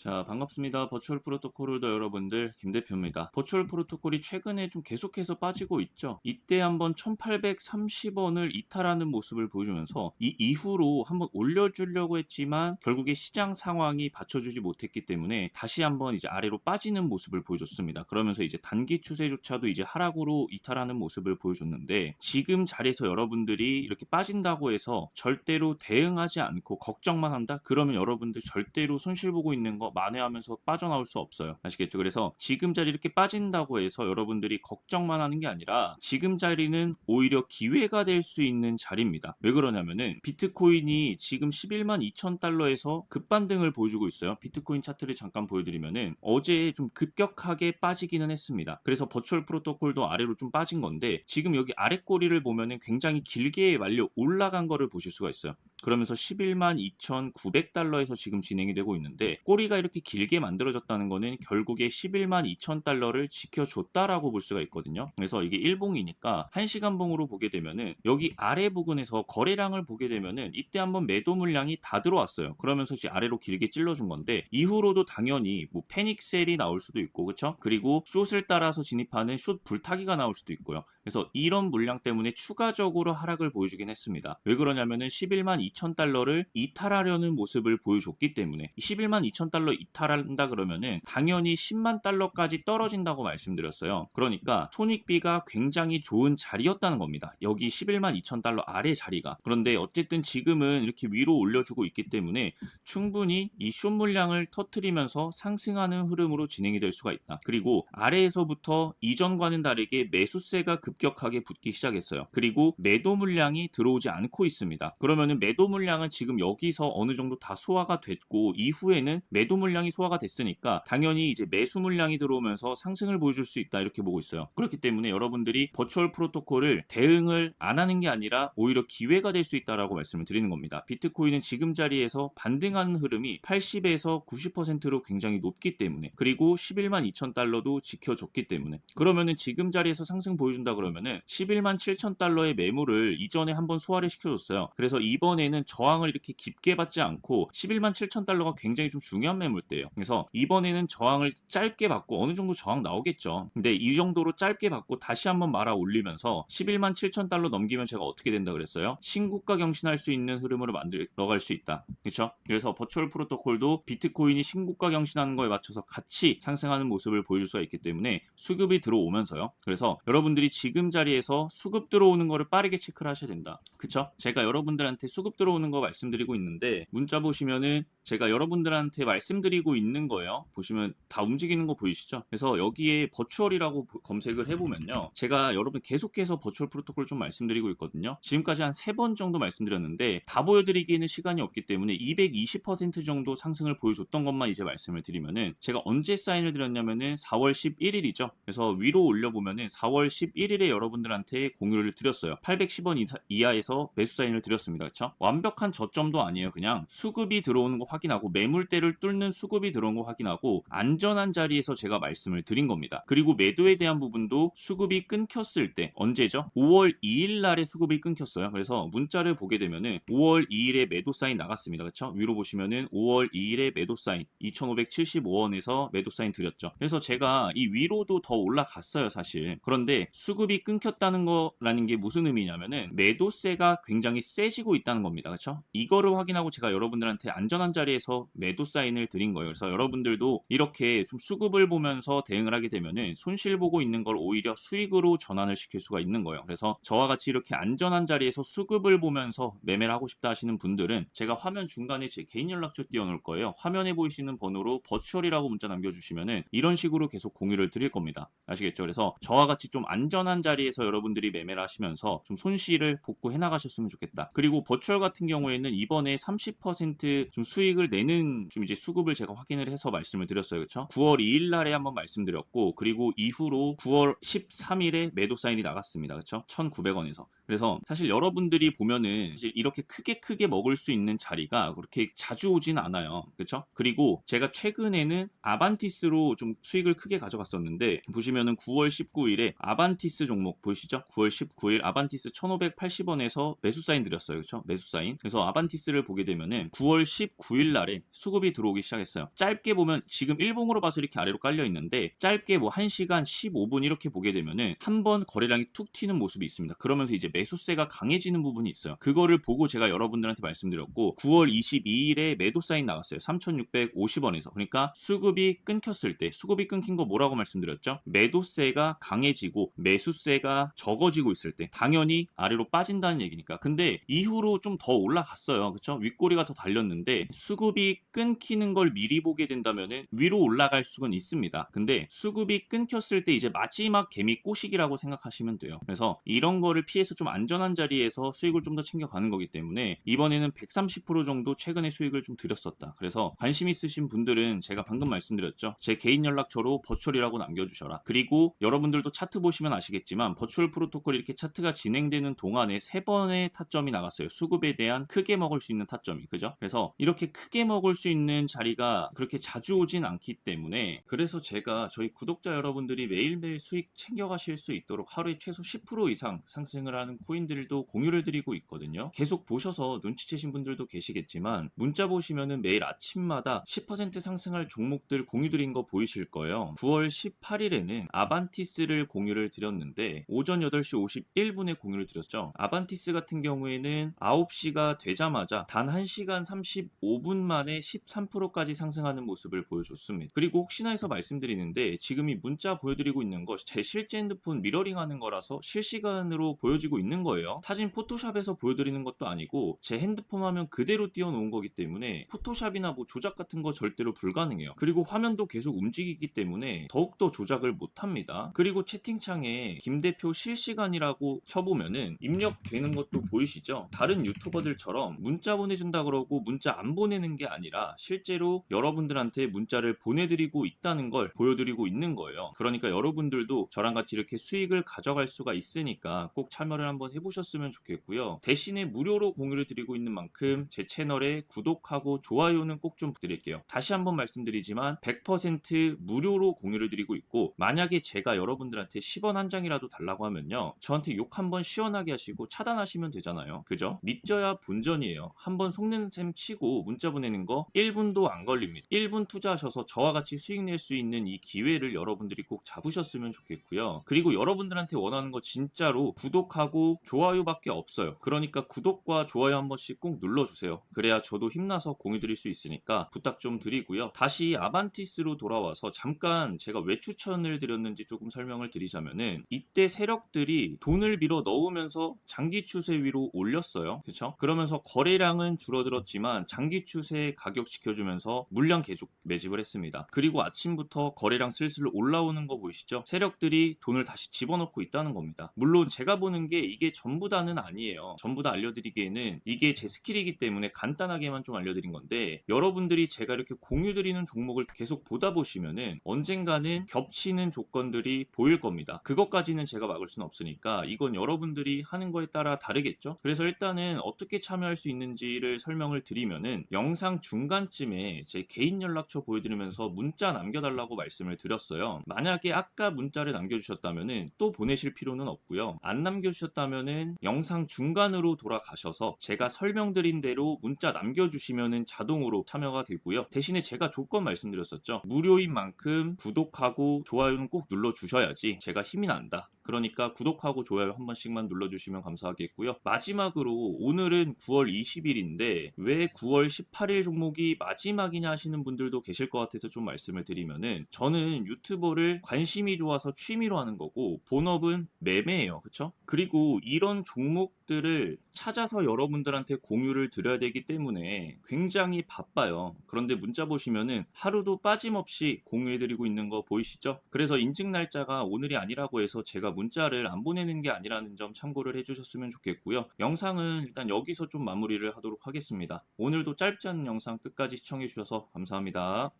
자, 반갑습니다. 버추얼 프로토콜 홀더 여러분들, 김 대표입니다. 버추얼 프로토콜이 최근에 좀 계속해서 빠지고 있죠. 이때 한번 1830원을 이탈하는 모습을 보여주면서 이 이후로 한번 올려주려고 했지만 결국에 시장 상황이 받쳐주지 못했기 때문에 다시 한번 이제 아래로 빠지는 모습을 보여줬습니다. 그러면서 이제 단기 추세조차도 이제 하락으로 이탈하는 모습을 보여줬는데 지금 자리에서 여러분들이 이렇게 빠진다고 해서 절대로 대응하지 않고 걱정만 한다? 그러면 여러분들 절대로 손실 보고 있는 거 만회하면서 빠져나올 수 없어요. 아시겠죠? 그래서 지금 자리 이렇게 빠진다고 해서 여러분들이 걱정만 하는 게 아니라 지금 자리는 오히려 기회가 될 수 있는 자리입니다. 왜 그러냐면은 비트코인이 지금 11만 2천 달러에서 급반등을 보여주고 있어요. 비트코인 차트를 잠깐 보여드리면은 어제 좀 급격하게 빠지기는 했습니다. 그래서 버추얼 프로토콜도 아래로 좀 빠진 건데 지금 여기 아래 꼬리를 보면은 굉장히 길게 말려 올라간 거를 보실 수가 있어요. 그러면서 11만 2,900달러에서 지금 진행이 되고 있는데 꼬리가 이렇게 길게 만들어졌다는 거는 결국에 11만 2천 달러를 지켜줬다라고 볼 수가 있거든요. 그래서 이게 일봉이니까 1시간 봉으로 보게 되면은 여기 아래 부분에서 거래량을 보게 되면은 이때 한번 매도 물량이 다 들어왔어요. 그러면서 이제 아래로 길게 찔러준 건데 이후로도 당연히 뭐 패닉셀이 나올 수도 있고 그쵸? 그리고 숏을 따라서 진입하는 숏 불타기가 나올 수도 있고요. 그래서 이런 물량 때문에 추가적으로 하락을 보여주긴 했습니다. 왜 그러냐면은 11만 2천 달러를 이탈하려는 모습을 보여줬기 때문에 11만 2천 달러 이탈한다 그러면은 당연히 10만 달러까지 떨어진다고 말씀드렸어요. 그러니까 손익비가 굉장히 좋은 자리였다는 겁니다. 여기 11만 2천 달러 아래 자리가. 그런데 어쨌든 지금은 이렇게 위로 올려주고 있기 때문에 충분히 이 숏 물량을 터트리면서 상승하는 흐름으로 진행이 될 수가 있다. 그리고 아래에서부터 이전과는 다르게 매수세가 급 격하게 붙기 시작했어요. 그리고 매도 물량이 들어오지 않고 있습니다. 그러면은 매도 물량은 지금 여기서 어느 정도 다 소화가 됐고 이후에는 매도 물량이 소화가 됐으니까 당연히 이제 매수 물량이 들어오면서 상승을 보여줄 수 있다 이렇게 보고 있어요. 그렇기 때문에 여러분들이 버추얼 프로토콜을 대응을 안 하는 게 아니라 오히려 기회가 될 수 있다라고 말씀을 드리는 겁니다. 비트코인은 지금 자리에서 반등하는 흐름이 80에서 90%로 굉장히 높기 때문에 그리고 11만 2천 달러도 지켜줬기 때문에 그러면은 지금 자리에서 상승 보여준다 그러면은 11만 7천 달러의 매물을 이전에 한번 소화를 시켜줬어요. 그래서 이번에는 저항을 이렇게 깊게 받지 않고 11만 7천 달러가 굉장히 좀 중요한 매물대예요. 그래서 이번에는 저항을 짧게 받고 어느 정도 저항 나오겠죠. 근데 이 정도로 짧게 받고 다시 한번 말아 올리면서 11만 7천 달러 넘기면 제가 어떻게 된다 그랬어요? 신고가 경신할 수 있는 흐름으로 만들어갈 수 있다. 그렇죠? 그래서 버추얼 프로토콜도 비트코인이 신고가 경신하는 거에 맞춰서 같이 상승하는 모습을 보여줄 수가 있기 때문에 수급이 들어오면서요. 그래서 여러분들이 지금 자리에서 수급 들어오는 거를 빠르게 체크를 하셔야 된다. 그쵸? 제가 여러분들한테 수급 들어오는 거 말씀드리고 있는데 문자 보시면은 제가 여러분들한테 말씀드리고 있는 거예요. 보시면 다 움직이는 거 보이시죠? 그래서 여기에 버추얼이라고 보- 검색을 해보면요. 제가 여러분 계속해서 버추얼 프로토콜 좀 말씀드리고 있거든요. 지금까지 한 세 번 정도 말씀드렸는데 다 보여드리기에는 시간이 없기 때문에 220% 정도 상승을 보여줬던 것만 이제 말씀을 드리면은 제가 언제 사인을 드렸냐면은 4월 11일이죠. 그래서 위로 올려보면은 4월 11일에 여러분들한테 공유를 드렸어요. 810원 이하에서 매수 사인을 드렸습니다. 그쵸? 완벽한 저점도 아니에요. 그냥 수급이 들어오는 거 확인 하고 매물대를 뚫는 수급이 들어온 거 확인하고 안전한 자리에서 제가 말씀을 드린 겁니다. 그리고 매도에 대한 부분도 수급이 끊겼을 때 언제죠? 5월 2일 날에 수급이 끊겼어요. 그래서 문자를 보게 되면은 5월 2일에 매도 사인 나갔습니다. 그쵸? 위로 보시면은 5월 2일에 매도 사인 2,575원에서 매도 사인 드렸죠. 그래서 제가 이 위로도 더 올라갔어요, 사실. 그런데 수급이 끊겼다는 거라는 게 무슨 의미냐면은 매도세가 굉장히 세지고 있다는 겁니다. 그쵸? 이거를 확인하고 제가 여러분들한테 안전한 자리에서 매도 사인을 드린 거예요. 그래서 여러분들도 이렇게 좀 수급을 보면서 대응을 하게 되면은 손실 보고 있는 걸 오히려 수익으로 전환을 시킬 수가 있는 거예요. 그래서 저와 같이 이렇게 안전한 자리에서 수급을 보면서 매매를 하고 싶다 하시는 분들은 제가 화면 중간에 제 개인 연락처 띄워놓을 거예요. 화면에 보이시는 번호로 버추얼이라고 문자 남겨주시면은 이런 식으로 계속 공유를 드릴 겁니다. 아시겠죠? 그래서 저와 같이 좀 안전한 자리에서 여러분들이 매매를 하시면서 좀 손실을 복구해 나가셨으면 좋겠다. 그리고 버추얼 같은 경우에는 이번에 30%좀 수익 을 내는 좀 이제 수급을 제가 확인을 해서 말씀을 드렸어요. 그렇죠? 9월 2일 날에 한번 말씀드렸고 그리고 이후로 9월 13일에 매도 사인이 나갔습니다. 그렇죠? 1,900원에서. 그래서 사실 여러분들이 보면은 사실 이렇게 크게 크게 먹을 수 있는 자리가 그렇게 자주 오진 않아요. 그렇죠? 그리고 제가 최근에는 아반티스로 좀 수익을 크게 가져갔었는데 보시면은 9월 19일에 아반티스 종목 보이시죠? 9월 19일 아반티스 1,580원에서 매수 사인 드렸어요. 그렇죠? 매수 사인. 그래서 아반티스를 보게 되면은 9월 19일 날에 수급이 들어오기 시작했어요. 짧게 보면 지금 일봉으로 봐서 이렇게 아래로 깔려 있는데 짧게 뭐 1시간 15분 이렇게 보게 되면은 한 번 거래량이 툭 튀는 모습이 있습니다. 그러면서 이제 매 수세가 강해지는 부분이 있어요. 그거를 보고 제가 여러분들한테 말씀드렸고 9월 22일에 매도 사인 나갔어요. 3,650원에서. 그러니까 수급이 끊겼을 때 수급이 끊긴 거 뭐라고 말씀드렸죠? 매도세가 강해지고 매수세가 적어지고 있을 때 당연히 아래로 빠진다는 얘기니까. 근데 이후로 좀 더 올라갔어요. 그렇죠? 윗꼬리가 더 달렸는데 수급이 끊기는 걸 미리 보게 된다면은 위로 올라갈 수는 있습니다. 근데 수급이 끊겼을 때 이제 마지막 개미 꼬시기라고 생각하시면 돼요. 그래서 이런 거를 피해서 좀 안전한 자리에서 수익을 좀 더 챙겨가는 거기 때문에 이번에는 130% 정도 최근에 수익을 좀 드렸었다. 그래서 관심 있으신 분들은 제가 방금 말씀드렸죠. 제 개인 연락처로 버추얼이라고 남겨주셔라. 그리고 여러분들도 차트 보시면 아시겠지만 버추얼 프로토콜 이렇게 차트가 진행되는 동안에 세 번의 타점이 나갔어요. 수급에 대한 크게 먹을 수 있는 타점이 그죠? 그래서 이렇게 크게 먹을 수 있는 자리가 그렇게 자주 오진 않기 때문에 그래서 제가 저희 구독자 여러분들이 매일매일 수익 챙겨가실 수 있도록 하루에 최소 10% 이상 상승을 하는 코인들도 공유를 드리고 있거든요. 계속 보셔서 눈치채신 분들도 계시겠지만 문자 보시면은 매일 아침마다 10% 상승할 종목들 공유 드린 거 보이실 거예요. 9월 18일에는 아반티스를 공유를 드렸는데 오전 8시 51분에 공유를 드렸죠. 아반티스 같은 경우에는 9시가 되자마자 단 1시간 35분 만에 13%까지 상승하는 모습을 보여줬습니다. 그리고 혹시나 해서 말씀드리는데 지금 이 문자 보여드리고 있는 거제 실제 핸드폰 미러링 하는 거라서 실시간으로 보여지고 있는 거예요. 사진 포토샵에서 보여드리는 것도 아니고 제 핸드폰 화면 그대로 띄워놓은 거기 때문에 포토샵이나 뭐 조작 같은 거 절대로 불가능해요. 그리고 화면도 계속 움직이기 때문에 더욱더 조작을 못합니다. 그리고 채팅창에 김 대표 실시간이라고 쳐보면은 입력되는 것도 보이시죠? 다른 유튜버들처럼 문자 보내준다 그러고 문자 안 보내는 게 아니라 실제로 여러분들한테 문자를 보내드리고 있다는 걸 보여드리고 있는 거예요. 그러니까 여러분들도 저랑 같이 이렇게 수익을 가져갈 수가 있으니까 꼭 참여를 한번 해보셨으면 좋겠고요. 대신에 무료로 공유를 드리고 있는 만큼 제 채널에 구독하고 좋아요는 꼭 좀 부탁드릴게요. 다시 한번 말씀드리지만 100% 무료로 공유를 드리고 있고 만약에 제가 여러분들한테 10원 한 장이라도 달라고 하면요. 저한테 욕 한번 시원하게 하시고 차단하시면 되잖아요. 그죠? 믿져야 본전이에요. 한번 속는 셈 치고 문자 보내는 거 1분도 안 걸립니다. 1분 투자하셔서 저와 같이 수익 낼 수 있는 이 기회를 여러분들이 꼭 잡으셨으면 좋겠고요. 그리고 여러분들한테 원하는 거 진짜로 구독하고 좋아요밖에 없어요. 그러니까 구독과 좋아요 한 번씩 꼭 눌러주세요. 그래야 저도 힘나서 공유 드릴 수 있으니까 부탁 좀 드리고요. 다시 아반티스로 돌아와서 잠깐 제가 왜 추천을 드렸는지 조금 설명을 드리자면은 이때 세력들이 돈을 밀어 넣으면서 장기 추세 위로 올렸어요. 그렇죠? 그러면서 거래량은 줄어들었지만 장기 추세 가격 시켜주면서 물량 계속 매집을 했습니다. 그리고 아침부터 거래량 슬슬 올라오는 거 보이시죠? 세력들이 돈을 다시 집어넣고 있다는 겁니다. 물론 제가 보는 게 이게 전부 다는 아니에요. 전부 다 알려드리기에는 이게 제 스킬이기 때문에 간단하게만 좀 알려드린 건데 여러분들이 제가 이렇게 공유드리는 종목을 계속 보다 보시면은 언젠가는 겹치는 조건들이 보일 겁니다. 그것까지는 제가 막을 수는 없으니까 이건 여러분들이 하는 거에 따라 다르겠죠? 그래서 일단은 어떻게 참여할 수 있는지를 설명을 드리면은 영상 중간쯤에 제 개인 연락처 보여드리면서 문자 남겨달라고 말씀을 드렸어요. 만약에 아까 문자를 남겨주셨다면은 또 보내실 필요는 없고요. 안 남겨주 셨다면은 영상 중간으로 돌아가셔서 제가 설명드린 대로 문자 남겨주시면은 자동으로 참여가 되고요. 대신에 제가 조건 말씀드렸었죠. 무료인 만큼 구독하고 좋아요는 꼭 눌러주셔야지 제가 힘이 난다. 그러니까 구독하고 좋아요 한 번씩만 눌러주시면 감사하겠고요. 마지막으로 오늘은 9월 20일인데 왜 9월 18일 종목이 마지막이냐 하시는 분들도 계실 것 같아서 좀 말씀을 드리면은 저는 유튜버를 관심이 좋아서 취미로 하는 거고 본업은 매매예요. 그쵸? 그리고 이런 종목들을 찾아서 여러분들한테 공유를 드려야 되기 때문에 굉장히 바빠요. 그런데 문자 보시면은 하루도 빠짐없이 공유해드리고 있는 거 보이시죠? 그래서 인증 날짜가 오늘이 아니라고 해서 제가 문자를 안 보내는 게 아니라는 점 참고를 해주셨으면 좋겠고요. 영상은 일단 여기서 좀 마무리를 하도록 하겠습니다. 오늘도 짧지 않은 영상 끝까지 시청해주셔서 감사합니다.